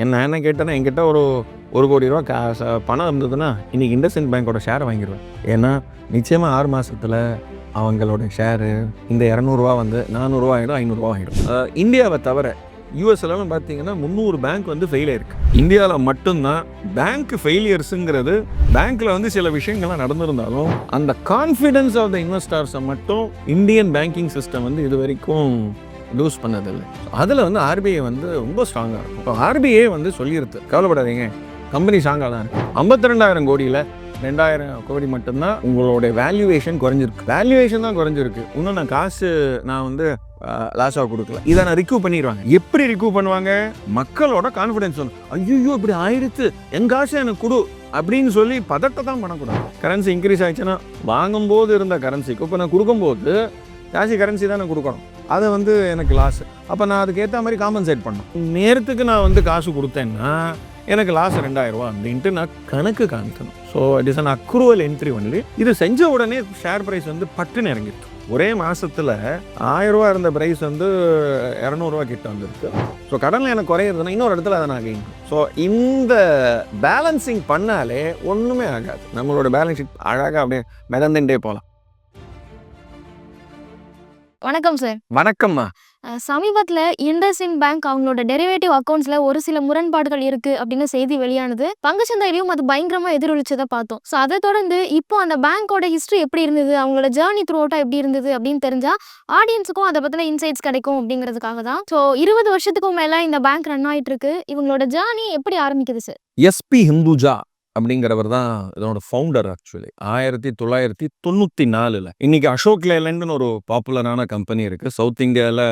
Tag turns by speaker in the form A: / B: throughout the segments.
A: என்ன என்ன கேட்டேன்னா என்கிட்ட ஒரு ஒரு கோடி ரூபா கா ச- பணம் இருந்ததுன்னா இன்றைக்கி இண்டஸ்இண்ட் பேங்க்கோட ஷேரை வாங்கிடுவேன் ஏன்னா நிச்சயமாக ஆறு மாதத்தில் அவங்களோட ஷேரு இந்த இரநூறுவா வந்து நானூறுரூவா ஆகிடும் ஐநூறுரூவா ஆகிடும் இந்தியாவை தவிர யூஎஸ்லாம் பார்த்தீங்கன்னா முந்நூறு பேங்க் வந்து ஃபெயில் ஆயிருக்கு. இந்தியாவில் மட்டும்தான் பேங்க் ஃபெயிலியர்ஸுங்கிறது பேங்க்கில் வந்து சில விஷயங்கள்லாம் நடந்திருந்தாலும் அந்த கான்ஃபிடென்ஸ் ஆஃப் த இன்வெஸ்டர்ஸை மட்டும் இந்தியன் பேங்கிங் சிஸ்டம் வந்து இது வரைக்கும் லூஸ் பண்ணதில்லை. அதில் வந்து ஆர்பிஐ வந்து ரொம்ப ஸ்ட்ராங்காக இருக்கும். இப்போ ஆர்பிஐ வந்து சொல்லிடுது கவலைப்படாதீங்க. கம்பெனி ஸ்ட்ராங்காக தான் இருக்கு. ஐம்பத்தி ரெண்டாயிரம் கோடியில் ரெண்டாயிரம் கோடி மட்டும்தான் உங்களுடைய வேல்யூவேஷன் குறைஞ்சிருக்கு. வேல்யூவேஷன் தான் குறைஞ்சிருக்கு. இன்னும் நான் காசு நான் வந்து லாஸாக கொடுக்கல. இதை நான் ரிக்யூவ் பண்ணிடுவாங்க. எப்படி ரிக்யூ பண்ணுவாங்க? மக்களோட கான்ஃபிடென்ஸ் சொல்லணும் ஐயோ இப்படி ஆயிடுத்து என் காசு எனக்கு கொடு அப்படின்னு சொல்லி பதட்டத்தான் தான் பண்ணக்கூடாது. கரன்சி இன்க்ரீஸ் ஆயிடுச்சுன்னா வாங்கும்போது இருந்த கரன்சிக்கு இப்போ நான் கொடுக்கும்போது காசு கரன்சி தான் நான் கொடுக்கணும். அதை வந்து எனக்கு லாஸ் அப்போ நான் அதுக்கேற்ற மாதிரி காம்பன்சேட் பண்ணணும். நேரத்துக்கு நான் வந்து காசு கொடுத்தேன்னா எனக்கு லாஸ் ரெண்டாயிரம் அப்படின்ட்டு நான் கணக்கு காமிக்கணும். So it is an accrual entry only இது செஞ்ச உடனே ஷேர் ப்ரைஸ் வந்து பட்டுன்னு இறங்கிடுச்சு ஒரே மாதத்தில் ஆயிரரூவா இருந்த ப்ரைஸ் வந்து இரநூறுவா கிட்ட வந்துருக்கு. ஸோ கடனில் எனக்கு குறையிறதுன்னா இன்னொரு இடத்துல அதை நான் கெயின் ஸோ இந்த பேலன்சிங் பண்ணாலே ஒன்றுமே ஆகாது. நம்மளோட பேலன்ஸ் ஷீட் அழகாக அப்படியே மிதந்துட்டே போகலாம்.
B: வணக்கம் சார்
A: வணக்கம்மா.
B: சமீபத்துல இண்டஸ்இன் பேங்க் அவங்களோட டெரிவேட்டிவ் அக்கௌண்ட்ஸ்ல ஒரு சில முரண்பாடுகள் இருக்கு அப்படின்னு செய்தி வெளியானது. பங்குச்சந்தையிலையும் அது பயங்கரமா எதிரொலிச்சதை பார்த்தோம். ஸோ அதை தொடர்ந்து இப்போ அந்த பேங்கோட ஹிஸ்டரி எப்படி இருந்தது? அவங்களோட ஜேர்னி த்ரூ அவுட்டா எப்படி இருந்தது அப்படின்னு தெரிஞ்சா ஆடியன்ஸுக்கும் அதை பத்தின இன்சைட்ஸ் கிடைக்கும் அப்படிங்கிறதுக்காக தான். ஸோ இருபது வருஷத்துக்கும் மேல இந்த பேங்க் ரன் ஆயிட்டு இருக்கு. இவங்களோட ஜேர்னி எப்படி ஆரம்பிக்குது சார்
A: எஸ்பி ஹிந்துஜா அப்படிங்கிறவர் தான் இதனோட ஃபவுண்டர் ஆக்சுவலி ஆயிரத்தி தொள்ளாயிரத்தி தொண்ணூற்றி நாலில் இன்னைக்கு அசோக் லேலண்ட்னு ஒரு பாப்புலரான கம்பெனி இருக்குது சவுத் இந்தியாவில்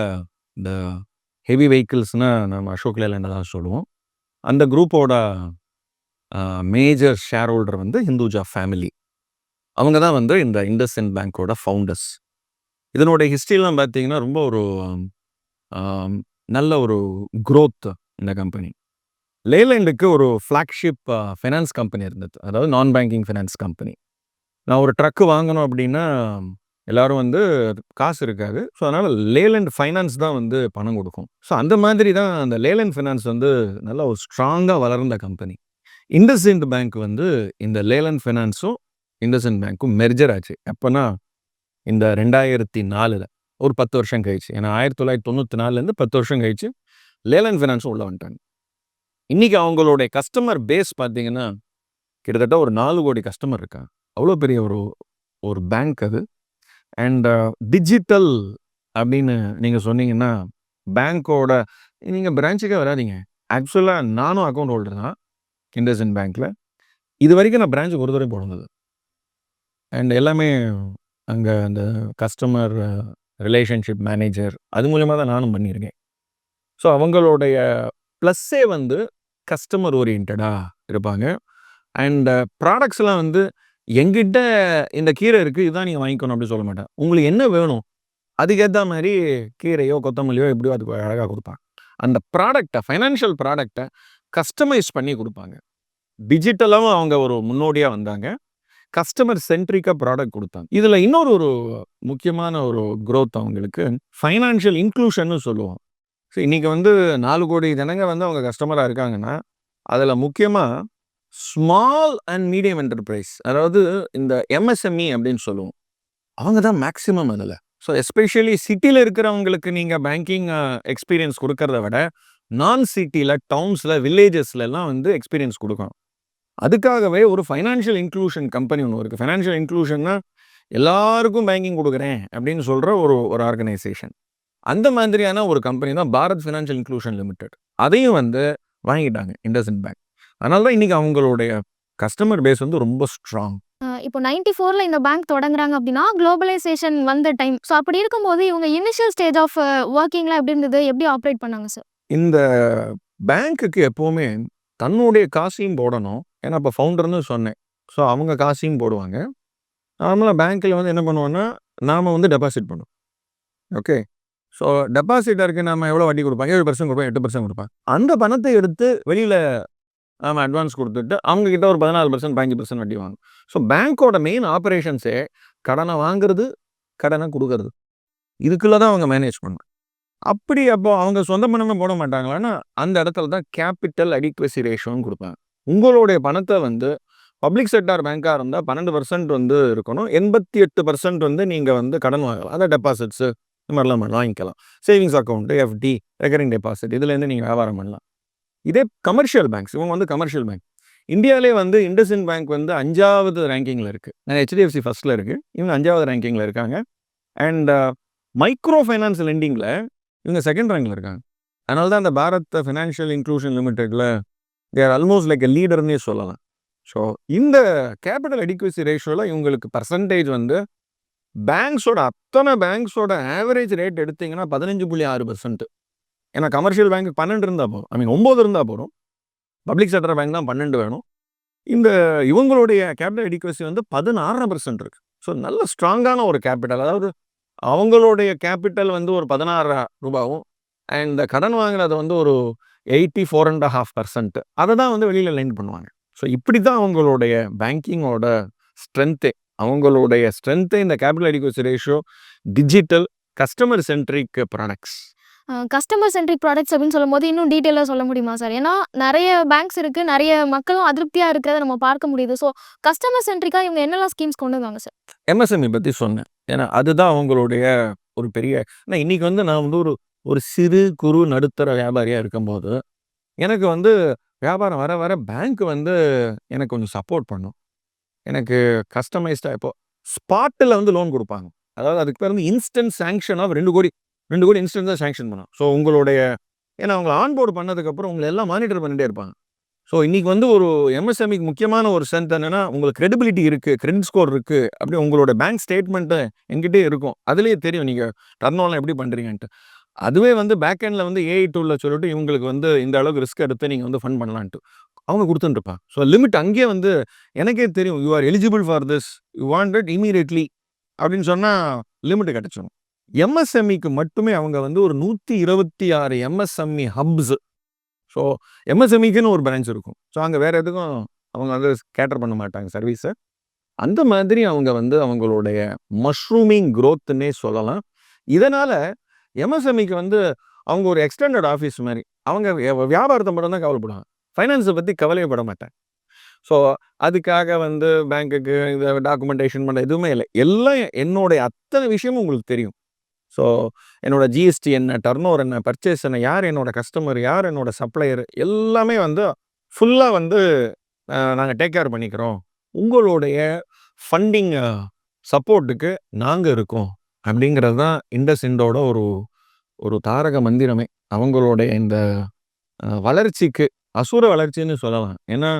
A: இந்த ஹெவி வெஹிக்கிள்ஸ்னால் நம்ம அசோக் லேலண்டை தான் சொல்லுவோம். அந்த குரூப்போட மேஜர் ஷேர் ஹோல்டர் வந்து ஹிந்துஜா ஃபேமிலி அவங்க தான் வந்து இந்த இண்டஸ்இன் பேங்க்கோட ஃபவுண்டர்ஸ் இதனோட ஹிஸ்ட்ரிலாம் பார்த்தீங்கன்னா ரொம்ப ஒரு நல்ல ஒரு க்ரோத் இந்த கம்பெனி லேலேண்டுக்கு ஒரு ஃப்ளாக்ஷிப் ஃபைனான்ஸ் கம்பெனி இருந்தது. அதாவது நான் பேங்கிங் ஃபினான்ஸ் கம்பெனி நான் ஒரு ட்ரக்கு வாங்கணும் அப்படின்னா எல்லாரும் வந்து காசு இருக்காது. ஸோ அதனால் லேலண்ட் ஃபைனான்ஸ் தான் வந்து பணம் கொடுக்கும். ஸோ அந்த மாதிரி தான் அந்த லேலண்ட் ஃபைனான்ஸ் வந்து நல்லா ஒரு ஸ்ட்ராங்காக வளர்ந்த கம்பெனி இண்டஸ்இண்ட் பேங்க் வந்து இந்த லேலண்ட் ஃபைனான்ஸும் இண்டஸ்இண்ட் பேங்க்கும் மெர்ஜர் ஆச்சு. எப்போனா இந்த ரெண்டாயிரத்தி நாலில் ஒரு பத்து வருஷம் கழிச்சு. ஏன்னா ஆயிரத்தி தொள்ளாயிரத்தி தொண்ணூற்றி நாலுலேருந்து பத்து வருஷம் கழிச்சு லேலண்ட் ஃபைனான்ஸும் உள்ள வந்துட்டாங்க. இன்றைக்கி அவங்களுடைய கஸ்டமர் பேஸ் பார்த்தீங்கன்னா கிட்டத்தட்ட ஒரு நாலு கோடி கஸ்டமர் இருக்காங்க. அவ்வளோ பெரிய ஒரு ஒரு பேங்க் அது. அண்ட் டிஜிட்டல் uh, அப்படின்னு நீங்கள் சொன்னீங்கன்னா பேங்க்கோட நீங்கள் பிரான்ச்சுக்கே வராதீங்க. ஆக்சுவலாக நானும் அக்கௌண்ட் ஹோல்டர் தான் இண்டஸ்இன் பேங்க்கில் இது வரைக்கும் நான் பிரான்ச்சுக்கு ஒரு தடவை போனது. அண்ட் எல்லாமே அங்கே அந்த கஸ்டமர் ரிலேஷன்ஷிப் மேனேஜர் அது மூலயமா தான் நானும் பண்ணியிருக்கேன். ஸோ அவங்களுடைய ப்ளஸ்ஸே வந்து கஸ்டமர் ஓரியன்டாக இருப்பாங்க. அண்ட் ப்ராடக்ட்ஸ்லாம் uh, வந்து எங்கிட்ட இந்த கீரை இருக்குது இதுதான் நீங்கள் வாங்கிக்கணும் அப்படின்னு சொல்ல மாட்டேன். உங்களுக்கு என்ன வேணும் அதுக்கேற்ற மாதிரி கீரையோ கொத்தமல்லியோ எப்படியோ அதுக்கு அழகாக கொடுப்பாங்க. அந்த ப்ராடக்டை ஃபைனான்ஷியல் ப்ராடக்டை கஸ்டமைஸ் பண்ணி கொடுப்பாங்க. டிஜிட்டலாகவும் அவங்க ஒரு முன்னோடியாக வந்தாங்க. கஸ்டமர் சென்ட்ரிக்காக ப்ராடக்ட் கொடுத்தாங்க. இதில் இன்னொரு ஒரு முக்கியமான ஒரு க்ரோத் அவங்களுக்கு ஃபைனான்ஷியல் இன்க்ளூஷன்னு சொல்லுவோம். ஸோ இன்றைக்கி வந்து நாலு கோடி ஜனங்க வந்து அவங்க கஸ்டமராக இருக்காங்கன்னா அதில் முக்கியமாக ஸ்மால் அண்ட் மீடியம் என்டர்பிரைஸ் அதாவது இந்த எம்எஸ்எம்இ அப்படின்னு சொல்லுவோம். அவங்க தான் மேக்ஸிமம் அதில். ஸோ எஸ்பெஷலி சிட்டியில் இருக்கிறவங்களுக்கு நீங்கள் பேங்கிங் எக்ஸ்பீரியன்ஸ் கொடுக்கறத விட நான் சிட்டியில் டவுன்ஸில் வில்லேஜஸ்லலாம் வந்து எக்ஸ்பீரியன்ஸ் கொடுக்கணும். அதுக்காகவே ஒரு ஃபைனான்ஷியல் இன்க்ளூஷன் கம்பெனி ஒன்று இருக்குது ஃபைனான்ஷியல் இன்க்ளூஷன்னா எல்லாருக்கும் பேங்கிங் கொடுக்குறேன் அப்படின்னு சொல்கிற ஒரு ஒரு ஆர்கனைசேஷன் அந்த மாதிரியான ஒரு கம்பெனி தான் பாரத் ஃபினான்ஷியல் இன்க்ளூஷன் லிமிடெட் அதையும் வந்து வாங்கிட்டாங்க இண்டஸ்இன் பேங்க் அதனால தான் இன்றைக்கி அவங்களுடைய கஸ்டமர் பேஸ் வந்து ரொம்ப ஸ்ட்ராங்
B: இப்போ நைன்டி ஃபோர்ல இந்த பேங்க் தொடங்குறாங்க அப்படின்னா குளோபலைசேஷன் வந்த டைம் ஸோ அப்படி இருக்கும்போது இவங்க இனிஷியல் ஸ்டேஜ் ஆஃப் ஒர்க்கிங்லாம் எப்படி இருந்தது? எப்படி ஆப்ரேட் பண்ணாங்க சார்
A: இந்த பேங்க்குக்கு எப்போவுமே தன்னுடைய காசையும் போடணும். ஏன்னா இப்போ ஃபவுண்டர்னு சொன்னேன். ஸோ அவங்க காசையும் போடுவாங்க. நார்மலாக பேங்க்கில் வந்து என்ன பண்ணுவோன்னா நாம் வந்து டெபாசிட் பண்ணுவோம். ஓகே ஸோ டெபாசிட்டருக்கு நம்ம எவ்வளோ வட்டி கொடுப்பாங்க ஏழு பர்சன்ட் கொடுப்பாங்க எட்டு பர்சன்ட் கொடுப்பாங்க அந்த பணத்தை எடுத்து வெளியில் நம்ம அட்வான்ஸ் கொடுத்துட்டு அவங்கக்கிட்ட ஒரு பதினாலு பர்சன்ட் பதினஞ்சு பர்சன்ட் வட்டி வாங்கும் ஸோ பேங்க்கோட மெயின் ஆப்ரேஷன்ஸே கடனை வாங்குறது கடனை கொடுக்கறது. இதுக்குள்ளே தான் அவங்க மேனேஜ் பண்ணுவாங்க அப்படி அப்போ அவங்க சொந்த பணமே போட மாட்டாங்களான்னா, அந்த இடத்துல தான் கேப்பிட்டல் அடிக்வசி ரேஷியோன்னு கொடுப்பாங்க. உங்களுடைய பணத்தை வந்து பப்ளிக் செக்டார் பேங்காக இருந்தால் பன்னெண்டு பர்சன்ட் வந்து இருக்கணும். 88% வந்து நீங்கள் வந்து கடன் வாங்கலாம். அதான் டெபாசிட்ஸு இந்த மாதிரிலாம் பண்ணலாம் வாங்கிக்கலாம். Savings account FD, recurring deposit இதுலேருந்து நீங்கள் வியாபாரம் பண்ணலாம். இதே கமர்ஷியல் பேங்க்ஸ் இவங்க வந்து கமர்ஷியல் பேங்க். இந்தியாவிலே வந்து இண்டஸ்இன் பேங்க் வந்து அஞ்சாவது ரேங்கிங்கில் இருக்குது நான் ஹெச்டிஎஃப்சி ஃபஸ்ட்டில் இருக்குது இவங்க அஞ்சாவது ரேங்கிங்கில் இருக்காங்க. அண்ட் மைக்ரோ ஃபைனான்ஸ் லெண்டிங்கில் இவங்க செகண்ட் ரேங்கில் இருக்காங்க. அதனால தான் அந்த Bharat financial inclusion லிமிடெட்ல they are almost like a லீடர்ன்னே சொல்லலாம். ஸோ இந்த கேபிட்டல் அடிக்வசி ரேஷியோவில் இவங்களுக்கு பர்சன்டேஜ் வந்து பேங்க்ஸோட அத்தனை பேங்க்ஸோட ஆவரேஜ் ரேட் எடுத்தீங்கன்னா 15.6% ஏன்னா கமர்ஷியல் பேங்க் பன்னெண்டு இருந்தால் போதும். ஐ மீன் ஒம்பது இருந்தால் போதும். பப்ளிக் செக்டர் பேங்க் தான் 12 வேணும். இந்த இவங்களுடைய கேபிட்டல் எடிக்வசி வந்து பதினாறரை பர்சன்ட் இருக்குது ஸோ நல்ல ஸ்ட்ராங்கான ஒரு கேப்பிட்டல். அதாவது அவங்களுடைய கேப்பிட்டல் வந்து ஒரு ரூ. 16 அண்ட் கடன் வாங்கினது வந்து ஒரு eighty four and half percent அதை தான் வந்து வெளியில் லைன் பண்ணுவாங்க. ஸோ இப்படி தான் அவங்களுடைய பேங்கிங்கோட ஸ்ட்ரென்த்தே. அவங்களுடைய ஸ்ட்ரென்த்தே இந்த capital adequacy ratio, digital, customer centric products.
B: Customer centric products அப்படின்னு சொல்லும்போது இன்னும் டீட்டெயிலா சொல்ல முடியுமா சார்? ஏன்னா நெறைய பேங்க்ஸ் இருக்கு. நெறைய மக்களும் அதிருப்தியா இருக்கிறத நம்ம பார்க்க முடியுது. ஸோ கஸ்டமர் சென்ட்ரிக்கா இவங்க என்னெல்லாம் ஸ்கீம்ஸ் கொண்டு வந்தாங்க சார்?
A: எம்எஸ்எம்இ பத்தி சொன்னேன். ஏன்னா அதுதான் அவங்களுடைய ஒரு பெரிய ஏன்னா இன்னைக்கு வந்து நான் வந்து ஒரு ஒரு சிறு, குறு, நடுத்தர வியாபாரியா இருக்கும்போது, எனக்கு வந்து வியாபாரம் வர வர பேங்க் வந்து எனக்கு கொஞ்சம் சப்போர்ட் பண்ணும். எனக்கு கஸ்டமைஸ்டாக இப்போ ஸ்பாட்டில் வந்து லோன் கொடுப்பாங்க அதாவது அதுக்கு பேர் வந்து இன்ஸ்டன்ட் சேங்ஷன் ஆஃப் 2,00,00,000 2,00,00,000 இன்ஸ்டன்ட்டா சாங்ஷன் பண்ணும். ஸோ உங்களுடைய ஏன்னா அவங்க ஆன்போர்டு பண்ணதுக்கப்புறம் உங்களை எல்லாம் மானிட்டர் பண்ணிட்டே இருப்பாங்க. ஸோ இன்றைக்கி வந்து ஒரு எம்எஸ்எம்இக்கு முக்கியமான ஒரு ஸ்ட்ரென்த் என்னென்னா உங்களுக்கு கிரெடிபிலிட்டி இருக்குது கிரெடிட் ஸ்கோர் இருக்குது அப்படி உங்களோட பேங்க் ஸ்டேட்மெண்ட்டு எங்கிட்டே இருக்கும். அதுலேயே தெரியும் நீங்கள் டர்ன் ஓவர்லாம் எப்படி பண்ணுறீங்கன்ட்டு அதுவே வந்து பேக் எண்ட்ல வந்து ஏஐ டூல்ல சொல்லிட்டு இவங்களுக்கு வந்து இந்த அளவுக்கு ரிஸ்க் எடுத்து நீங்கள் வந்து ஃபண்ட் பண்ணலான்ட்டு. அவங்க குடுத்துட்டு ஸோ லிமிட் அங்கேயே வந்து எனக்கே தெரியும். You are eligible for this. You want it immediately அப்படின்னு சொன்னால் லிமிட்டு கிடச்சிடும் எம்எஸ்எம்இக்கு மட்டுமே அவங்க வந்து ஒரு 126 எம்எஸ்எம்இ ஹப்ஸ். ஸோ எம்எஸ்எம்இக்குன்னு ஒரு பிரான்ச் இருக்கும். ஸோ அங்கே வேறு எதுக்கும் அவங்க வந்து கேட்டர் பண்ண மாட்டாங்க சர்வீஸை அந்த மாதிரி அவங்க வந்து அவங்களுடைய மஷ்ரூமிங் க்ரோத்துன்னே சொல்லலாம். இதனால் எம்எஸ்எம்இக்கு வந்து அவங்க ஒரு எக்ஸ்டெண்டட் ஆஃபீஸ் மாதிரி அவங்க வியாபாரத்தை மட்டும் தான் கவலைப்படுவாங்க. ஃபைனான்ஸை பற்றி கவலையப்பட மாட்டேன் ஸோ அதுக்காக வந்து பேங்க்குக்கு இந்த டாக்குமெண்டேஷன் பண்ண எதுவுமே இல்லை எல்லாம் என்னுடைய அத்தனை விஷயமும் உங்களுக்கு தெரியும். ஸோ என்னோட ஜிஎஸ்டி என்ன, டர்ன் ஓவர் என்ன, பர்ச்சேஸ் என்ன, யார் என்னோட கஸ்டமர், யார் என்னோட சப்ளையர் எல்லாமே வந்து ஃபுல்லாக வந்து நாங்கள் டேக் கேர் பண்ணிக்கிறோம். உங்களுடைய ஃபண்டிங் சப்போர்ட்டுக்கு நாங்கள் இருக்கோம். அப்படிங்கிறது தான் இண்டஸ்இண்டோட ஒரு ஒரு தாரக மந்திரமே. அவங்களுடைய இந்த வளர்ச்சிக்கு அசுர வளர்ச்சின்னு சொல்லலாம். ஏன்னா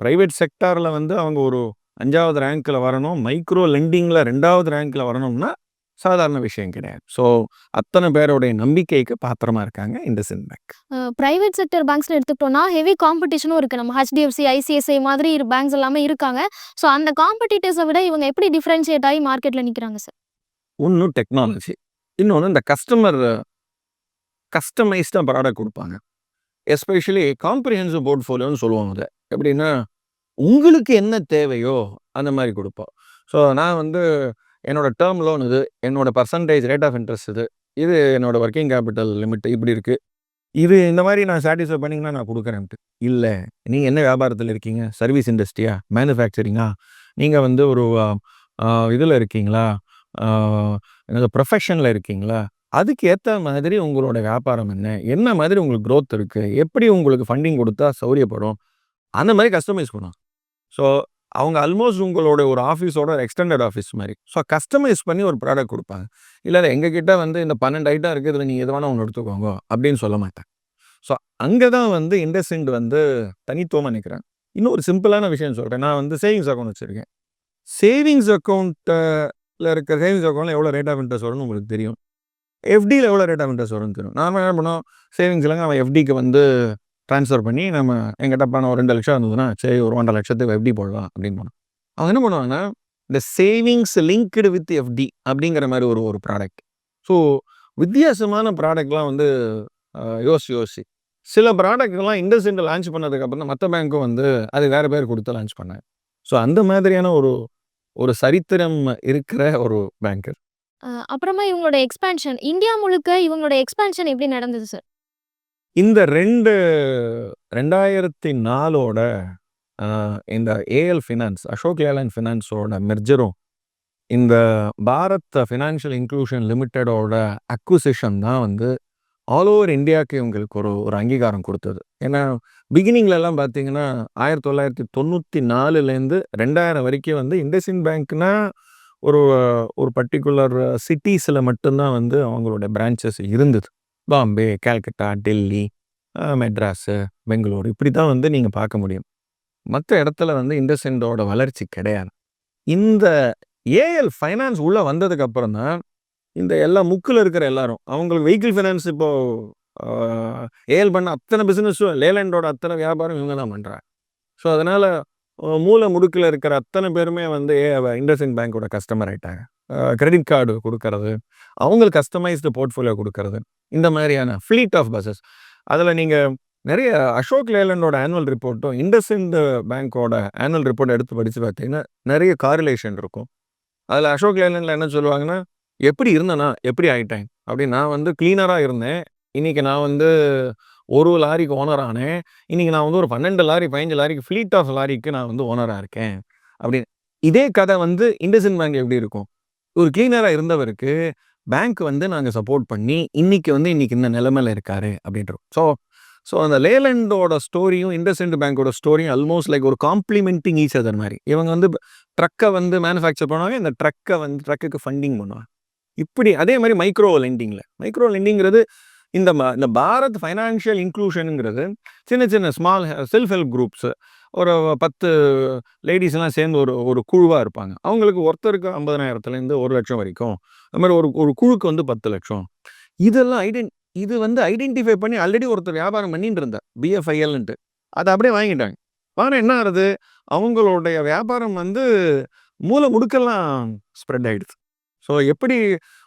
A: பிரைவேட் செக்டார்ல வந்து அவங்க ஒரு 5வது ரேங்க்ல வரணும். மைக்ரோ லெண்டிங்ல 2வது ரேங்க்ல வரணும்னா சாதாரண விஷயம் கிடையாது. ஸோ அத்தன பேருடைய நம்பிக்கைக்கு பாத்திரமா இருக்காங்க IndusInd bank.
B: A private sector பேங்க்ஸ்ன்னு எடுத்துக்கிட்டோம்னா, ஹெவி காம்படிஷனும் இருக்கு. நம்ம ஹெச்டிஎஃப்சி, ஐசிஐசிஐ மாதிரி பேங்க்ஸ் எல்லாமே இருக்காங்க. ஸோ அந்த காம்படிட்டர்ஸ விட இவங்க எப்படி டிஃபரன்ஷியேட் ஆகி மார்க்கெட்ல நிக்கிறாங்க சார்?
A: ஒண்ணு டெக்னாலஜி. இன்னொன்னு இந்த கஸ்டமர் கஸ்டமைஸ்டா ப்ராடக்ட் குடுப்பாங்க. எஸ்பெஷலி காம்ப்ரிஹென்சிவ் போர்ட்ஃபோலியோன்னு சொல்லுவாங்க அதை எப்படின்னா, உங்களுக்கு என்ன தேவையோ அந்த மாதிரி கொடுப்போம் ஸோ நான் வந்து என்னோட டேர்ம் லோன் இது. என்னோட பர்சன்டேஜ் ரேட் ஆஃப் இன்ட்ரெஸ்ட் இது. இது என்னோடய ஒர்க்கிங் கேப்பிட்டல் லிமிட் இப்படி இருக்குது இது இந்த மாதிரி நான் சாட்டிஸ்ஃபை பண்ணிங்கன்னா நான் கொடுக்குறேன்ட்டு இல்லை நீங்கள் என்ன வியாபாரத்தில் இருக்கீங்க? சர்வீஸ் இண்டஸ்ட்ரியா? மேனுஃபேக்சரிங்கா? நீங்கள் வந்து ஒரு இதில் இருக்கீங்களா? எனக்கு ப்ரொஃபஷனில் இருக்கீங்களா? அதுக்கு ஏற்ற மாதிரி உங்களோட வியாபாரம் என்ன? என்ன மாதிரி உங்களுக்கு க்ரோத் இருக்குது எப்படி உங்களுக்கு ஃபண்டிங் கொடுத்தா சௌரியப்படும்? அந்த மாதிரி கஸ்டமைஸ் பண்ணுவாங்க. ஸோ அவங்க ஆல்மோஸ்ட் உங்களோட ஒரு ஆஃபீஸோட எக்ஸ்டெண்டட் ஆஃபீஸ் மாதிரி ஸோ கஸ்டமைஸ் பண்ணி ஒரு ப்ராடக்ட் கொடுப்பாங்க இல்லை இல்ல எங்ககிட்ட வந்து இந்த 12 ஐட்டம் இருக்குது இதில் நீங்கள் எது வேணால் ஒன்று எடுத்துக்கோங்க அப்படின்னு சொல்ல மாட்டேன் ஸோ அங்கே தான் வந்து இண்டஸ்இண்ட் வந்து தனித்துவமாக நினைக்கிறேன் இன்னும் ஒரு சிம்பிளான விஷயம் சொல்கிறேன் நான் வந்து சேவிங்ஸ் அக்கௌண்ட் வச்சுருக்கேன் சேவிங்ஸ் அக்கௌண்ட்டில் இருக்க சேவிங்ஸ் அக்கௌண்ட்டில் எவ்வளோ ரேட் ஆஃப் இன்ட்ரெஸ்ட் வரும்னு உங்களுக்கு தெரியும். எஃப்டியில் எவ்வளோ ரேட் ஆஃப் இன்ட்ரெஸ்ட் வரும்னு தெரியும். நாம என்ன பண்ணுவோம், சேவிங்ஸ்ல நம்ம எஃப்டிக்கு வந்து ட்ரான்ஸ்ஃபர் பண்ணி நம்ம எங்கிட்ட பணம் ஒரு 2,00,000 இருந்ததுன்னா, சரி ஒரு 1,50,000க்கு எஃப்டி போடலாம் அப்படின்னு போனோம் அவங்க என்ன பண்ணுவாங்கன்னா, இந்த சேவிங்ஸ் லிங்க்டு வித் எஃப்டி அப்படிங்கிற மாதிரி ஒரு ஒரு ப்ராடக்ட். ஸோ வித்தியாசமான ப்ராடக்ட்லாம் வந்து யோசி யோசிச்சு சில ப்ராடக்ட்லாம் இண்டஸ்இண்ட் லான்ச் பண்ணதுக்கப்புறம் தான் மற்ற பேங்க்கும் வந்து அது வேறு பேர் கொடுத்து லான்ச் பண்ணாங்க. ஸோ அந்த மாதிரியான ஒரு ஒரு சரித்திரம் இருக்கிற ஒரு பேங்கர்.
B: அ அப்புறமா இவங்களோட எக்ஸ்பேன்ஷன் இந்தியா முழுக்க இவங்களோட எக்ஸ்பேன்ஷன் எப்படி நடந்தது சார்?
A: இந்த 2 2004ஓட அ இந்த ஏஎல் ஃபினான்ஸ், அசோக் லேலண்ட் ஃபினான்ஸோட மெர்ஜரும், இந்த பாரத் ஃபினான்ஷியல் இன்க்ளூஷன் லிமிட்டெடோட அக்விசிஷன் தான் வந்து ஆல் ஓவர் இந்தியாவுக்கு இவங்களுக்கு ஒரு ஒரு அங்கீகாரம் கொடுத்தது ஏன்னா, பிகினிங்லலாம் பார்த்தீங்கன்னா, 1994லேருந்து 2000 வரைக்கும் வந்து இண்டஸ்இண்ட் பேங்க்னா, ஒரு ஒரு பர்ட்டிகுலர் சிட்டிஸில் மட்டும்தான் வந்து அவங்களோட பிரான்ச்சஸ் இருந்தது. பாம்பே, கல்கட்டா, டெல்லி, மெட்ராஸு, பெங்களூரு இப்படி தான் வந்து நீங்கள் பார்க்க முடியும். மற்ற இடத்துல வந்து இண்டஸ்இண்டோட வளர்ச்சி கிடையாது. இந்த ஏஎல் ஃபைனான்ஸ் உள்ளே வந்ததுக்கு அப்புறம் தான், இந்த எல்லா முக்கில் இருக்கிற எல்லாரும், அவங்களுக்கு வெஹிக்கிள் ஃபைனான்ஸ் இப்போ ஏஎல் பண்ண அத்தனை பிஸ்னஸும் லேலண்டோட அத்தனை வியாபாரம் இவங்க தான் பண்ணுறாங்க ஸோ, அதனால் மூளை முடுக்கில் இருக்கிற அத்தனை பேருமே வந்து ஏ இண்டஸ்இண்ட் பேங்கோட கஸ்டமர் ஆகிட்டாங்க கிரெடிட் கார்டு கொடுக்கறது அவங்களுக்கு கஸ்டமைஸ்டு போர்ட்ஃபோலியோ கொடுக்கறது இந்த மாதிரியான ஃப்ளீட் ஆஃப் பஸ்ஸஸ். அதில் நீங்கள் நிறைய அசோக் லேலண்டோட ஆனுவல் ரிப்போர்ட்டும், இண்டஸ்இண்ட் பேங்கோட ஆனுவல் ரிப்போர்ட் எடுத்து படித்து பார்த்தீங்கன்னா, நிறைய காரிலேஷன் இருக்கும். அதில் அசோக் லேலண்டில் என்ன சொல்லுவாங்கன்னா, "எப்படி இருந்தேனா? எப்படி ஆகிட்டேன் அப்படி நான் வந்து க்ளீனராக இருந்தேன். இன்றைக்கி நான் வந்து ஒரு லாரிக்கு ஓனரானேன் இன்றைக்கி நான் வந்து ஒரு 12 லாரி, 15 லாரிக்கு ஃப்ளீட் ஆஃப் லாரிக்கு நான் வந்து ஓனராக இருக்கேன். அப்படின்னு. இதே கதை வந்து இண்டஸ்இண்ட் பேங்க் எப்படி இருக்கும்? ஒரு கிளீனராக இருந்தவருக்கு, பேங்க் வந்து நாங்கள் சப்போர்ட் பண்ணி, இன்றைக்கி வந்து இன்னைக்கு இந்த நிலைமையில இருக்காரு அப்படின்றோம். ஸோ ஸோ அந்த லேலண்டோட ஸ்டோரியும், இண்டஸ்இண்ட் பேங்கோட ஸ்டோரியும் ஆல்மோஸ்ட் லைக் ஒரு காம்ப்ளிமெண்டிங் ஈச் அதர் மாதிரி இவங்க வந்து ட்ரக்கை வந்து மேனுஃபேக்சர் பண்ணுவாங்க. இந்த ட்ரக்கை வந்து ட்ரக்குக்கு ஃபண்டிங் பண்ணுவாங்க. இப்படி அதே மாதிரி மைக்ரோ லெண்டிங்கில் மைக்ரோ லெண்டிங்கிறது இந்த ம இந்த பாரத் ஃபைனான்ஷியல் இன்க்ளூஷனுங்கிறது சின்ன சின்ன ஸ்மால் செல்ஃப் ஹெல்ப் குரூப்ஸு ஒரு பத்து லேடிஸ்லாம் சேர்ந்து ஒரு ஒரு குழுவாக இருப்பாங்க. அவங்களுக்கு ஒருத்தருக்கு 50,000லேருந்து 1,00,000 வரைக்கும். அது மாதிரி ஒரு ஒரு குழுக்கு வந்து பத்து லட்சம் இதெல்லாம் ஐடென்ட் இது வந்து ஐடென்டிஃபை பண்ணி ஆல்ரெடி ஒருத்தர் வியாபாரம் பண்ணிட்டு இருந்தார். பிஎஃப்ஐஎல்ன்ட்டு. அதை அப்படியே வாங்கிட்டாங்க. வாங்குனா என்ன ஆகுது? அவங்களுடைய வியாபாரம் வந்து மூளை முடுக்கெல்லாம் ஸ்ப்ரெட் ஆகிடுது ஸோ, எப்படி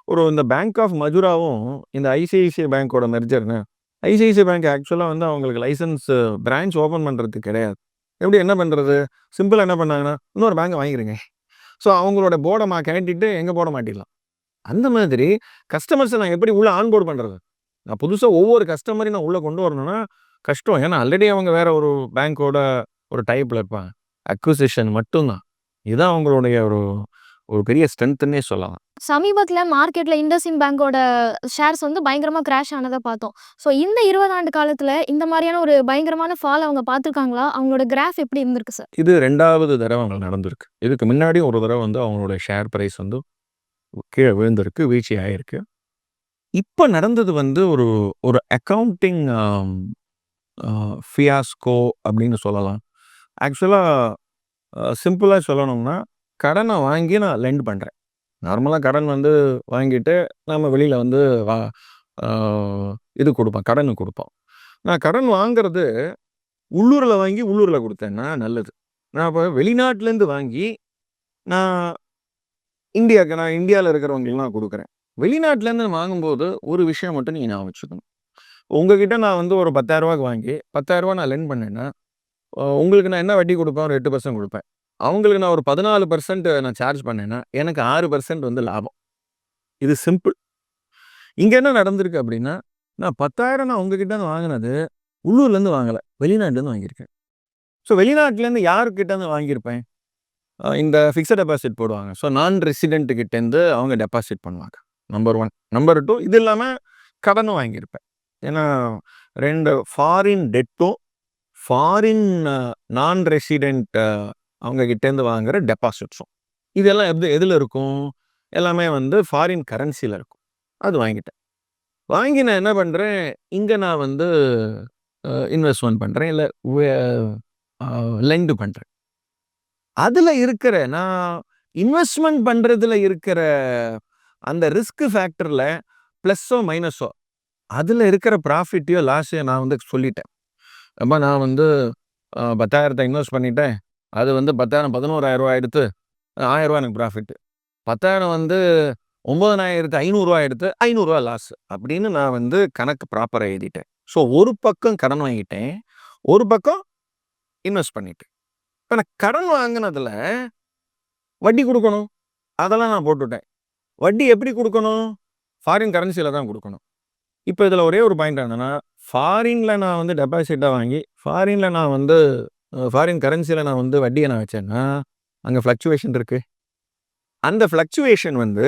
A: ஒரு இந்த பேங்க் ஆஃப் மதுராவும், இந்த ஐசிஐசிஐ பேங்க்கோட மெர்ஜர்னு ஐசிஐசிஐ பேங்க் ஆக்சுவலாக வந்து அவங்களுக்கு லைசன்ஸ் பிரான்ச் ஓப்பன் பண்ணுறது கிடையாது. எப்படி என்ன பண்ணுறது சிம்பிளாக என்ன பண்ணாங்கன்னா, இன்னொரு பேங்க்கை வாங்கிருங்க. ஸோ, அவங்களோட போர்டை மா கழட்டிட்டு எங்கே போட மாட்டிடலாம். அந்த மாதிரி கஸ்டமர்ஸை நான் எப்படி உள்ளே ஆன்போர்ட் பண்ணுறது நான் புதுசாக ஒவ்வொரு கஸ்டமரையும் நான் உள்ளே கொண்டு வரணும்னா கஷ்டம். ஏன்னா ஆல்ரெடி அவங்க வேற ஒரு பேங்க்கோட ஒரு டைப்பில் இருப்பாங்க. அக்விசிஷன் மட்டும்தான் இதுதான் அவங்களுடைய ஒரு ஒரு பெரிய ஸ்ட்ரென்த்துன்னே சொல்லலாம்.
B: சமீபத்தில் மார்க்கெட்டில் இண்டஸ்இன் பேங்கோட ஷேர்ஸ் வந்து பயங்கரமாக கிராஷ் ஆனதை பார்த்தோம். ஸோ, இந்த 20 ஆண்டு காலத்தில் இந்த மாதிரியான ஒரு பயங்கரமான ஃபால் அவங்க பார்த்துருக்காங்களா? அவங்களோட கிராஃப் எப்படி இருந்திருக்கு சார்?
A: இது ரெண்டாவது தடவை அவங்க நடந்திருக்கு. இதுக்கு முன்னாடியும் ஒரு தடவை வந்து அவங்களோட ஷேர் ப்ரைஸ் வந்து கீழே விழுந்திருக்கு. வீழ்ச்சி ஆகிருக்கு இப்போ நடந்தது வந்து ஒரு ஒரு அக்கவுண்டிங் ஃபியாஸ்கோ அப்படின்னு சொல்லலாம். ஆக்சுவலாக சிம்பிளாக சொல்லணும்னா, கடனை வாங்கி நான் லெண்ட் பண்ணுறேன் நார்மலா கடன் வந்து வாங்கிட்டு, நம்ம வெளியில வந்து வா இது குடுப்போம். கடன் குடுப்போம். நான் கடன் வாங்குறது உள்ளூர்ல வாங்கி உள்ளூர்ல குடுத்தேன்னா நல்லது. நான் இப்ப வெளிநாட்டிலேருந்து வாங்கி, நான் இந்தியாக்கு நான் இந்தியால இருக்கிறவங்களுக்கு நான் குடுக்குறேன். வெளிநாட்டிலேருந்து வாங்கும்போது ஒரு விஷயம் மட்டும் நீங்க ஞாபகம் வச்சுக்கணும். உங்ககிட்ட நான் வந்து ஒரு ரூ. 10,000க்கு வாங்கி, ரூ. 10,000 நான் லெண்ட் பண்ணேன்னா, அ உங்களுக்கு நான் என்ன வட்டி குடுப்பேன்? ஒரு 8% குடுப்பேன். அவங்களுக்கு நான் ஒரு 14% நான் சார்ஜ் பண்ணேன்னா, எனக்கு ஆறு பர்சன்ட் வந்து லாபம். இது சிம்பிள். இங்கே என்ன நடந்திருக்கு அப்படின்னா, நான் 10,000 நான் உங்ககிட்ட இருந்து உள்ளூர்லேருந்து வாங்கலை வெளிநாட்டிலேருந்து வாங்கியிருக்கேன். ஸோ, வெளிநாட்டிலேருந்து யாருக்கிட்டேருந்து வாங்கியிருப்பேன்? இந்த ஃபிக்ஸட் டெபாசிட் போடுவாங்க. ஸோ, நான் ரெசிடென்ட்டுக்கிட்டேருந்து அவங்க டெபாசிட் பண்ணுவாங்க. நம்பர் ஒன் நம்பர் டூ இது இல்லாமல் கடனும் வாங்கியிருப்பேன். ஏன்னா ரெண்டு ஃபாரின் டெட்டும், ஃபாரின் நான் ரெசிடென்ட் அவங்க கிட்டேருந்து வாங்குற டெபாசிட்ஸும். இதெல்லாம் எது எதில் இருக்கும்? எல்லாமே வந்து ஃபாரின் கரன்சியில் இருக்கும். அது வாங்கிட்டேன். வாங்கி நான் என்ன பண்ணுறேன் இங்கே நான் வந்து இன்வெஸ்ட்மெண்ட் பண்ணுறேன் இல்லை லெண்டு பண்ணுறேன் அதில் இருக்கிற நான் இன்வெஸ்ட்மெண்ட் பண்ணுறதுல இருக்கிற அந்த ரிஸ்க் ஃபேக்டரில் ப்ளஸ்ஸோ மைனஸோ அதில் இருக்கிற ப்ராஃபிட்டையோ, லாஸையோ நான் வந்து சொல்லிட்டேன். ரொம்ப நான் வந்து பத்தாயிரத்தை இன்வெஸ்ட் பண்ணிட்டேன். அது வந்து பத்தாயிரம் பதினோராயிரரூவா எடுத்து ஆயிரரூவா எனக்கு ப்ராஃபிட். 10,000 வந்து ஒம்பதனாயிரத்து ஐநூறுரூவா எடுத்து ஐநூறுரூவா லாஸ்." அப்படின்னு நான் வந்து கணக்கு ப்ராப்பராக எழுதிட்டேன். ஸோ, ஒரு பக்கம் கடன் வாங்கிட்டேன். ஒரு பக்கம் இன்வெஸ்ட் பண்ணிட்டேன். இப்போ நான் கடன் வாங்கினதில் வட்டி கொடுக்கணும் அதெல்லாம் நான் போட்டுவிட்டேன் வட்டி எப்படி கொடுக்கணும் ஃபாரின் கரன்சியில் தான் கொடுக்கணும் இப்போ இதில் ஒரே ஒரு பாயிண்ட் என்னன்னா ஃபாரினில் நான் வந்து டெபாசிட்டாக வாங்கி ஃபாரினில் நான் வந்து ஃபாரின் கரன்சியில் நான் வந்து வட்டியை நான் வச்சேன்னா அங்கே ஃப்ளக்சுவேஷன் இருக்குது அந்த ஃப்ளக்சுவேஷன் வந்து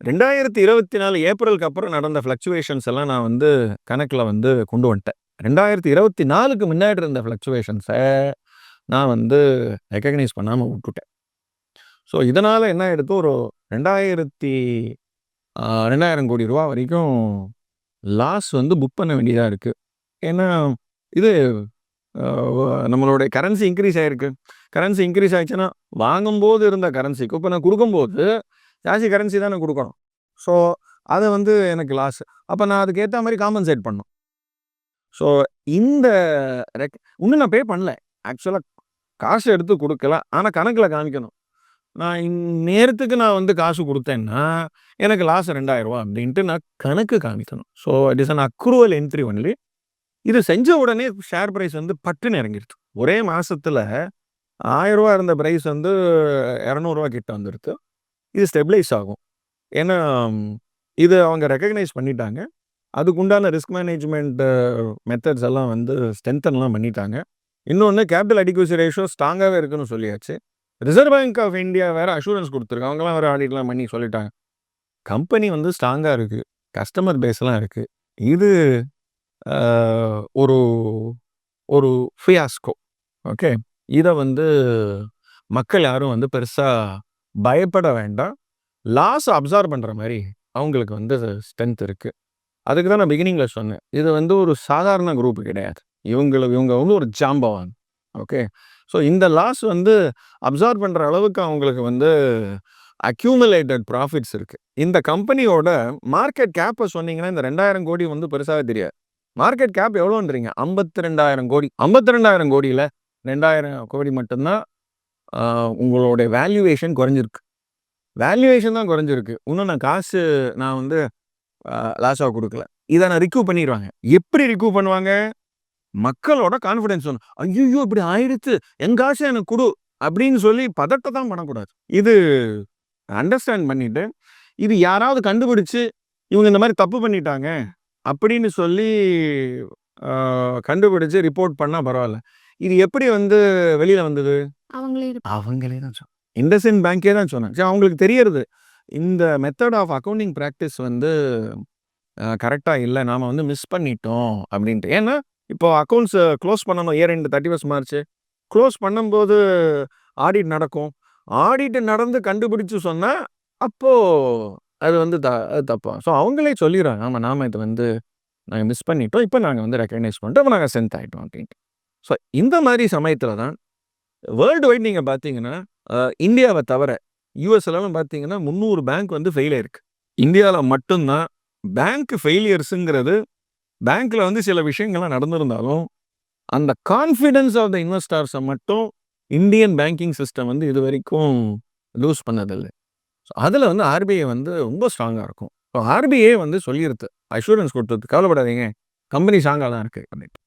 A: ரெண்டாயிரத்தி இருபத்தி நாலு ஏப்ரலுக்கு அப்புறம் நடந்த ஃப்ளக்சுவேஷன்ஸ் எல்லாம் நான் வந்து கணக்கில் வந்து கொண்டு வந்துட்டேன். ரெண்டாயிரத்தி இருபத்தி நாலுக்கு முன்னாடி இருந்த ஃப்ளக்சுவேஷன்ஸை நான் வந்து ரெக்கக்னைஸ் பண்ணாமல் விட்டுட்டேன். ஸோ இதனால் என்ன ஆகிடுது ஒரு ரெண்டாயிரத்தி ரெண்டாயிரம் கோடி ரூபா வரைக்கும் லாஸ் வந்து புக் பண்ண வேண்டியதாக இருக்குது ஏன்னா இது நம்மளுடைய கரன்சி இன்க்ரீஸ் ஆகிருக்கு கரன்சி இன்க்ரீஸ் ஆகிடுச்சுன்னா வாங்கும்போது இருந்த கரன்சிக்கு இப்போ நான் கொடுக்கும்போது ஜாஸ்தி கரன்சி தானே கொடுக்கணும். ஸோ அது வந்து எனக்கு லாஸ் அப்போ நான் அதுக்கேற்ற மாதிரி காம்பன்சேட் பண்ணும் ஸோ இந்த ரெக் இன்னும் நான் பே பண்ணல. ஆக்சுவலாக காசு எடுத்து கொடுக்கல. ஆனால் கணக்கில் காமிக்கணும். நான் இந்நேரத்துக்கு நான் வந்து காசு கொடுத்தேன்னா எனக்கு லாஸ் ரெண்டாயிரரூவா அப்படின்ட்டு நான் கணக்கு காமிக்கணும். So it is an accrual entry only இது செஞ்ச உடனே ஷேர் ப்ரைஸ் வந்து பட்டுன்னு இறங்கிடுது ஒரே மாதத்தில் ஆயிரம் இருந்த ப்ரைஸ் வந்து இரநூறுவா கிட்ட வந்துடுது இது ஸ்டெபிளைஸ் ஆகும். ஏன்னா இது அவங்க ரெக்கக்னைஸ் பண்ணிட்டாங்க. அதுக்குண்டான ரிஸ்க் மேனேஜ்மெண்ட் மெத்தட்ஸ் எல்லாம் வந்து ஸ்ட்ரென்தன்லாம் பண்ணிட்டாங்க. இன்னொன்று கேபிட்டல் அடிக்யூசி ரேஷியோ ஸ்ட்ராங்காகவே இருக்குன்னு சொல்லியாச்சு. ரிசர்வ் பேங்க் ஆஃப் இந்தியா வேறு அஷூரன்ஸ் கொடுத்துருக்காங்க அவங்களாம் வேறு ஆடிட்லாம் பண்ணி சொல்லிட்டாங்க. கம்பெனி வந்து ஸ்ட்ராங்காக இருக்குது கஸ்டமர் பேஸ்லாம் இருக்குது இது ஒரு ஒரு ஃபியாஸ்கோ ஓகே இதை வந்து மக்கள் யாரும் வந்து பெருசாக பயப்பட வேண்டாம். லாஸ் அப்சார்வ் பண்ணுற மாதிரி அவங்களுக்கு வந்து ஸ்ட்ரென்த் இருக்குது அதுக்கு தான் நான் பிகினிங்கில் சொன்னேன். இது வந்து ஒரு சாதாரண குரூப் கிடையாது. இவங்களை இவங்க வந்து ஒரு ஜாம்பவான். ஓகே ஸோ இந்த லாஸ் வந்து அப்சார்வ் பண்ணுற அளவுக்கு அவங்களுக்கு வந்து அக்யூமுலேட்டட் ப்ராஃபிட்ஸ் இருக்குது இந்த கம்பெனியோட மார்க்கெட் கேப்பை சொன்னீங்கன்னா இந்த ரெண்டாயிரம் கோடி வந்து பெருசாகவே தெரியாது. மார்க்கெட் கேப் எவ்வளோன்றீங்க ஐம்பத்தி ரெண்டாயிரம் கோடி. ஐம்பத்தி ரெண்டாயிரம் கோடியில் ரெண்டாயிரம் கோடி மட்டும்தான் உங்களுடைய வேல்யூவேஷன் குறைஞ்சிருக்கு. வேல்யூவேஷன் தான் குறைஞ்சிருக்கு. இன்னும் நான் காசு நான் வந்து லாஸாக கொடுக்கல. இதை நான் ரிக்யூ பண்ணிடுவாங்க. எப்படி ரிக்யூ பண்ணுவாங்க? மக்களோட கான்ஃபிடென்ஸ் ஒன்று ஐயோ இப்படி ஆயிடுத்து. என் காசு எனக்கு கொடு. அப்படின்னு சொல்லி பதட்ட தான் பண்ணக்கூடாது இது அண்டர்ஸ்டாண்ட் பண்ணிட்டு இது யாராவது கண்டுபிடிச்சு இவங்க இந்த மாதிரி தப்பு பண்ணிட்டாங்க அப்படின்னு சொல்லி கண்டுபிடிச்சு ரிப்போர்ட் பண்ணால் பரவாயில்ல இது எப்படி வந்து வெளியில் வந்தது?
B: அவங்களே
A: அவங்களே தான் சொன்னாங்க. இண்டஸ்இன் பேங்க்கே தான் சொன்னாங்க. சரி அவங்களுக்கு தெரியறது இந்த மெத்தட் ஆஃப் அக்கௌண்டிங் ப்ராக்டிஸ் வந்து கரெக்டாக இல்லை. நாம் வந்து மிஸ் பண்ணிட்டோம் அப்படின்ட்டு. ஏன்னா இப்போ அக்கௌண்ட்ஸ் க்ளோஸ் பண்ணணும் இயர் ரெண்டு தேர்ட்டி ஃபஸ்ட் மார்ச் க்ளோஸ் பண்ணும்போது ஆடிட் நடக்கும். ஆடிட் நடந்து கண்டுபிடிச்சு சொன்னால் அப்போது அது வந்து த அது தப்பா. ஸோ அவங்களே சொல்லிடுறாங்க ஆமாம் நாம இதை வந்து நாங்கள் மிஸ் பண்ணிட்டோம். இப்போ நாங்கள் வந்து ரெக்கக்னைஸ் பண்ணிட்டோம் இப்போ நாங்கள் சென்ட் ஆகிட்டோம் அப்படின்ட்டு. ஸோ இந்த மாதிரி சமயத்தில் தான் வேர்ல்டு வைட் நீங்கள் பார்த்தீங்கன்னா இந்தியாவை தவிர யூஎஸ்லலாம் பார்த்தீங்கன்னா முந்நூறு பேங்க் வந்து ஃபெயில் ஆயிருக்கு. இந்தியாவில் மட்டும்தான் பேங்க் ஃபெயிலியர்ஸுங்கிறது பேங்க்கில் வந்து சில விஷயங்கள்லாம் நடந்திருந்தாலும் அந்த கான்ஃபிடென்ஸ் ஆஃப் த இன்வெஸ்டார்ஸை மட்டும் இந்தியன் பேங்கிங் சிஸ்டம் வந்து இது வரைக்கும் லூஸ் பண்ணதில்லை. ஸோ அதில் வந்து ஆர்பிஐ வந்து ரொம்ப ஸ்ட்ராங்காக இருக்கும். ஸோ ஆர்பிஐ வந்து சொல்லிடுது அஷூரன்ஸ் கொடுத்தது. கவலைப்படாதீங்க. கம்பெனி ஸ்ட்ராங்காக தான் இருக்குது அப்படின்ட்டு.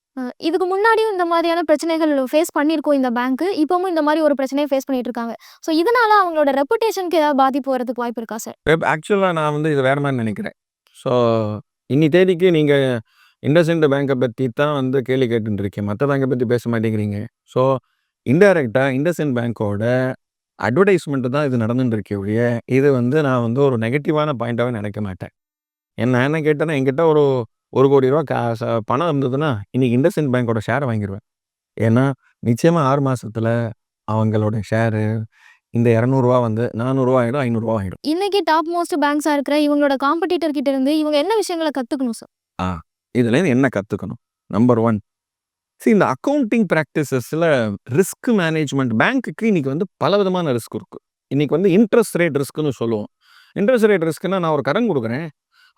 B: இதுக்கு முன்னாடியும் இந்த மாதிரியான பிரச்சனைகள் ஃபேஸ் பண்ணியிருக்கோம் இந்த பேங்க் இப்பவும் இந்த மாதிரி ஒரு பிரச்சனையை ஃபேஸ் பண்ணிட்டு இருக்காங்க. ஸோ இதனால அவங்களோட ரெப்புடேஷனுக்கு ஏதாவது பாதிப்பு வரதுக்கு வாய்ப்பு இருக்கா சார்
A: ஆக்சுவலாக நான் வந்து இது வேறு மாதிரி நினைக்கிறேன். ஸோ இன்னி தேதிக்கு நீங்கள் இண்டஸ்இண்ட் பேங்கை பற்றி தான் வந்து கேள்வி கேட்டுட்டு இருக்கீங்க. மற்ற பேங்கை பற்றி பேச மாட்டேங்கிறீங்க. ஸோ இன்டைரக்டாக இண்டஸ்இண்ட் பேங்க்கோட அட்வர்டைஸ்மெண்ட்டு தான் இது நடந்துட்டு ஒழிய இது வந்து நான் வந்து ஒரு நெகட்டிவான பாயிண்ட்டாகவே நினைக்க மாட்டேன். என்ன நான் என்ன கேட்டேன்னா என்கிட்ட ஒரு ஒரு கோடி ரூபா கா ச- பணம் இருந்ததுன்னா இன்னைக்கு இண்டஸ்இண்ட் பேங்கோட ஷேரை வாங்கிடுவேன் ஏன்னா நிச்சயமாக ஆறு மாசத்துல அவங்களோட ஷேரு இந்த இரநூறுவா வந்து நானூறுரூவா ஆகிடும் ஐநூறுரூவா ஆகிடும்
B: இன்னைக்கு டாப் மோஸ்ட் பேங்க்ஸா இருக்கிற இவங்களோட காம்படிட்டர் கிட்ட இருந்து இவங்க என்ன விஷயங்களை கத்துக்கணும் சார்
A: இதுலேருந்து என்ன கற்றுக்கணும் நம்பர் ஒன் see இந்த அக்கௌண்டிங் ப்ராக்டிசஸில் ரிஸ்க் மேனேஜ்மெண்ட் பேங்க்குக்கு இன்றைக்கி வந்து பல விதமான ரிஸ்க் இருக்குது இன்றைக்கி வந்து இன்ட்ரெஸ்ட் ரேட் ரிஸ்க்குன்னு சொல்லுவோம். இன்ட்ரெஸ்ட் ரேட் ரிஸ்க்னா நான் ஒரு கடன் கொடுக்குறேன்.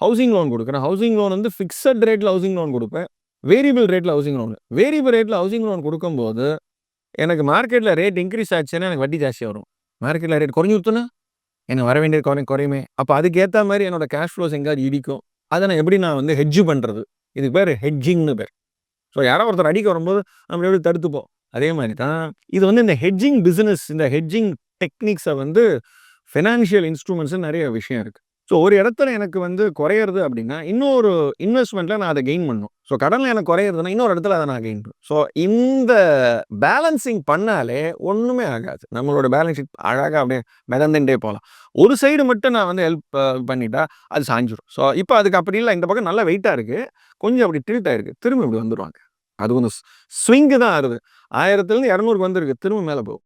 A: ஹவுசிங் லோன் கொடுக்குறேன். ஹவுசிங் லோன் வந்து ஃபிக்ஸட் ரேட்டில் ஹவுசிங் லோன் கொடுப்பேன். வேரியபிள் ரேட்டில் ஹவுசிங் லோன் வேரியபிள் ரேட்டில் ஹவுசிங் லோன் கொடுக்கும்போது எனக்கு மார்க்கெட்டில் ரேட் இன்க்ரீஸ் ஆச்சுன்னா எனக்கு வட்டி ஜாஸ்தி வரும். மார்க்கெட்டில் ரேட் குறைஞ்சி ஊற்றுனா எனக்கு வர வேண்டியது குறை குறையுமே. அப்போ அதுக்கேற்ற மாதிரி என்னோடய கேஷ் ஃப்ளோஸ் எங்கேயாவது இடிக்கும். அதை நான் எப்படி நான் வந்து ஹெட்ஜு பண்ணுறது இதுக்கு பேர் ஹெட்ஜிங்னு பேர். ஸோ யாரோ ஒருத்தர் அடிக்க வரும்போது நம்ம எப்படி தடுத்துப்போம்? அதே மாதிரி தான் இது வந்து இந்த ஹெட்ஜிங் பிஸ்னஸ் இந்த ஹெட்ஜிங் டெக்னிக்ஸை வந்து ஃபினான்ஷியல் இன்ஸ்ட்ருமெண்ட்ஸ் நிறைய விஷயம் இருக்குது ஸோ ஒரு இடத்துல எனக்கு வந்து குறையிறது அப்படின்னா இன்னொரு இன்வெஸ்ட்மெண்ட்டில் நான் அதை கெயின் பண்ணணும். ஸோ கடனில் எனக்கு குறையிறதுன்னா இன்னொரு இடத்துல அதை நான் கெயின் பண்ணும் ஸோ இந்த பேலன்சிங் பண்ணாலே ஒன்றுமே ஆகாது. நம்மளோட பேலன்ஸ் ஷீட் அழகாக அப்படியே மிதந்துட்டே போகலாம். ஒரு சைடு மட்டும் நான் வந்து ஹெல்ப் பண்ணிட்டா அது சாஞ்சிடும் ஸோ இப்போ அதுக்கு அப்படி இல்லை. இந்த பக்கம் நல்லா வெயிட்டாக இருக்குது கொஞ்சம் அப்படி டில்ட் ஆயிருக்கு. திரும்ப இப்படி வந்துடுவாங்க அது கொஞ்சம் ஸ்விங்கு தான் ஆறுது ஆயிரத்துலேருந்து இரநூறுக்கு வந்துருக்கு. திரும்ப மேலே போகும்.